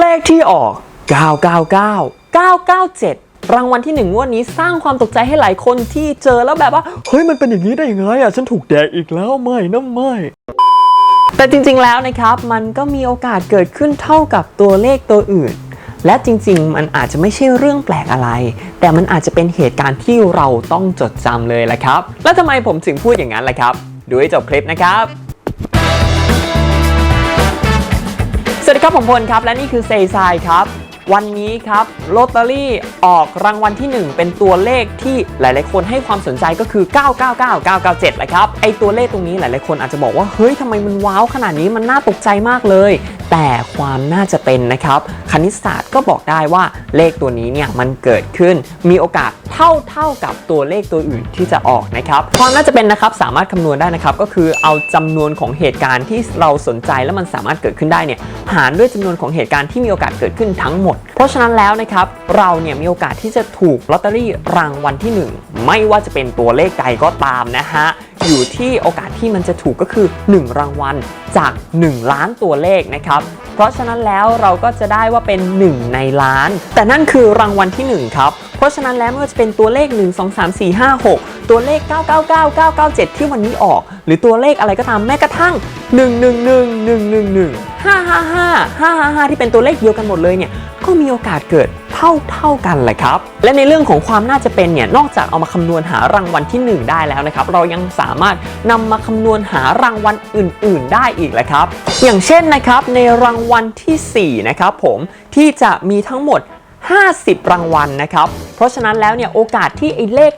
เลขที่ออก 999 997รางวัลที่หนึ่งงวดนี้สร้างความตกใจให้หลายคนที่เจอแล้วแบบว่า เฮ้ยมันเป็นอย่างนี้ได้ยังไงอะ ฉันถูกแดกอีกแล้วไม่นะไม่ แต่จริงๆแล้วนะครับ มันก็มีโอกาสเกิดขึ้นเท่ากับตัวเลขตัวอื่น และจริงๆ มันอาจจะไม่ใช่เรื่องแปลกอะไร แต่มันอาจจะเป็นเหตุการณ์ที่เราต้องจดจำเลยแหละครับ แล้วทำไมผมถึงพูดอย่างนั้นล่ะครับ ดูให้จบคลิปนะครับ วัสดีครับผมพลครับ และนี่คือเซซายครับ วันนี้ครับลอตเตอรี่ออกรางวัลที่ 1 เป็นตัวเลขที่หลายๆ คนให้ความสนใจก็คือ 999 997แหละครับ ไอตัวเลขตรงนี้หลายๆ คนอาจจะบอกว่า เฮ้ยทำไมมันว้าวขนาดนี้มันน่าตกใจมากเลย แต่ความน่าจะเป็นนะครับ คณิตศาสตร์ก็บอกได้ว่าเลขตัวนี้เนี่ยมันเกิดขึ้น มีโอกาสเท่าเท่ากับตัวเลขตัวอื่นที่จะออกนะครับ ความน่าจะเป็นนะครับสามารถคำนวณได้นะครับก็คือเอาจำนวนของเหตุการณ์ที่เราสนใจแล้วมันสามารถเกิดขึ้นได้เนี่ยหารด้วยจำนวนของเหตุการณ์ที่มีโอกาสเกิดขึ้นทั้งหมด เพราะฉะนั้นแล้วนะครับเราเนี่ยมีโอกาสที่จะถูกลอตเตอรี่รางวัลที่หนึ่งไม่ว่าจะเป็นตัวเลขใดก็ตามนะฮะ อยู่ที่โอกาสที่มันจะถูกก็คือ 1 รางวัลจาก 1 ล้านตัวเลขนะครับ เพราะฉะนั้นแล้วเราก็จะได้ว่าเป็น 1 ในล้าน แต่นั่นคือรางวัลที่ 1 ครับ เพราะฉะนั้นแล้วไม่ว่าจะเป็นตัวเลข 1 2 3 4 5 6 ตัวเลข 999 997 ที่วันนี้ออก หรือตัวเลขอะไรก็ตามแม้กระทั่ง 111 111 555 555 ที่เป็นตัวเลขเดียวกันหมดเลยเนี่ยก็มีโอกาสเกิด ท่าเท่ากันแหละครับ และในเรื่องของความน่าจะเป็นเนี่ยนอกจากเอามาคำนวณหารางวัลที่ 1 ได้แล้วนะครับเรายังสามารถนำมาคำนวณหารางวัลอื่น ๆ ได้อีกแหละครับ อย่างเช่นนะครับในรางวัลทีสี่4นะครับผมที่จะมีทั้งหมด 50 รางวัลนะครับ เพราะฉะนั้นแล้วเนี่ยโอกาสที่ไอ้เลข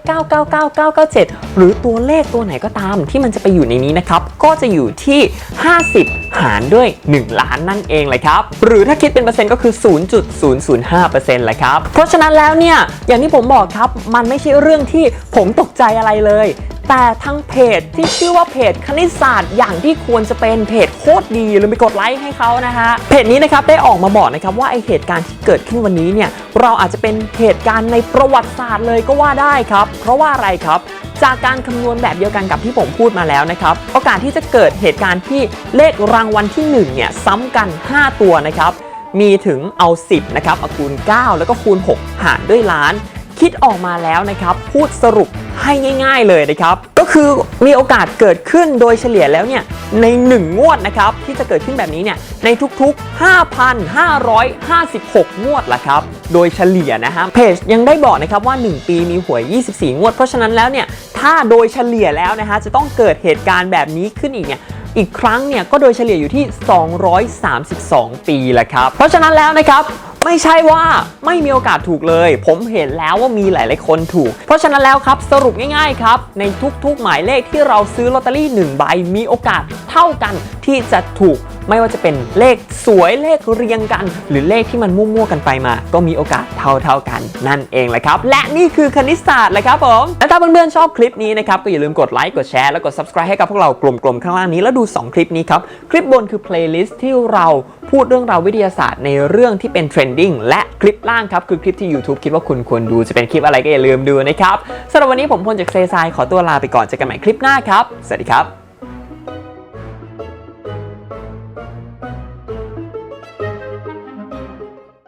999997 หรือตัวเลขตัวไหนก็ตามที่มันจะไปอยู่ในนี้นะครับ ก็จะอยู่ที่ 50 หารด้วย 1 ล้านนั่นเองเลยครับ หรือถ้าคิดเป็นเปอร์เซ็นต์ก็คือ 0.005%เลยครับ เพราะฉะนั้นแล้วเนี่ยอย่างที่ผมบอกครับมันไม่ใช่เรื่องที่ผมตกใจอะไรเลย แต่ทั้งเพจที่ชื่อว่าเพจคณิตศาสตร์อย่างที่ควรจะเป็นเพจโคตรดีหรือไปกดไลค์ให้เขานะฮะเพจนี้นะครับได้ออกมาบอกนะครับว่าไอเหตุการณ์ที่เกิดขึ้นวันนี้เนี่ยเราอาจจะเป็นเหตุการณ์ในประวัติศาสตร์เลยก็ว่าได้ครับ เพราะว่าอะไรครับจากการคำนวณแบบเดียวกันกับที่ผมพูดมาแล้วนะครับ โอกาสที่จะเกิดเหตุการณ์ที่เลขรางวัลที่1เนี่ยซ้ำกัน 5 ตัวนะครับ มีถึงเอา 10 นะครับเอาคูณ 9 แล้วก็คูณ 6 หารด้วยล้าน คิดออกมาแล้วนะครับ พูดสรุปให้ง่าย ๆ เลยนะครับ ก็คือมีโอกาสเกิดขึ้นโดยเฉลี่ยแล้วเนี่ยใน 1 งวดนะครับ ที่จะเกิดขึ้นแบบนี้เนี่ยในทุกๆ 5,556 งวดละครับ โดยเฉลี่ยนะฮะเพจยังได้บอกนะครับว่า 1 ปีมีหวย 24 งวด เพราะฉะนั้นแล้วเนี่ยถ้าโดยเฉลี่ยแล้วนะฮะจะต้องเกิดเหตุการณ์แบบนี้ขึ้นอีกเนี่ยอีกครั้งเนี่ยก็โดยเฉลี่ยอยู่ที่ 232 ปีแหละครับ เพราะฉะนั้นแล้วนะครับ ไม่ใช่ว่าไม่มีโอกาสถูกเลย ผมเห็นแล้วว่ามีหลาย ๆ คนถูก เพราะฉะนั้นแล้วครับสรุปง่าย ๆ ครับ ในทุก ๆ หมายเลขที่เราซื้อลอตเตอรี่1ใบมีโอกาสเท่ากันที่จะถูก ไม่ว่าจะเป็นเลขสวยเลขเรียงกัน หรือเลขที่มันมั่วๆกันไปมา ก็มีโอกาสเท่าๆกันนั่นเองแหละครับ และนี่คือคณิตศาสตร์แหละครับผมและถ้าเพื่อนๆชอบคลิปนี้นะครับก็อย่าลืมกดไลค์กดแชร์แล้วกด subscribe ให้กับพวกเรากลมๆข้างล่างนี้แล้วดู 2 คลิปนี้ครับคลิปบนคือ playlist ที่เราพูดเรื่องราววิทยาศาสตร์ในเรื่องที่เป็น trending และคลิปล่างครับ คือคลิปที่ YouTube คิดว่าคุณควรดูจะเป็นคลิปอะไรก็อย่าลืมดูนะครับสำหรับวันนี้ผมพลจากเซซายขอตัวลาไปก่อนเจอกันใหม่คลิปหน้าครับ สวัสดีครับ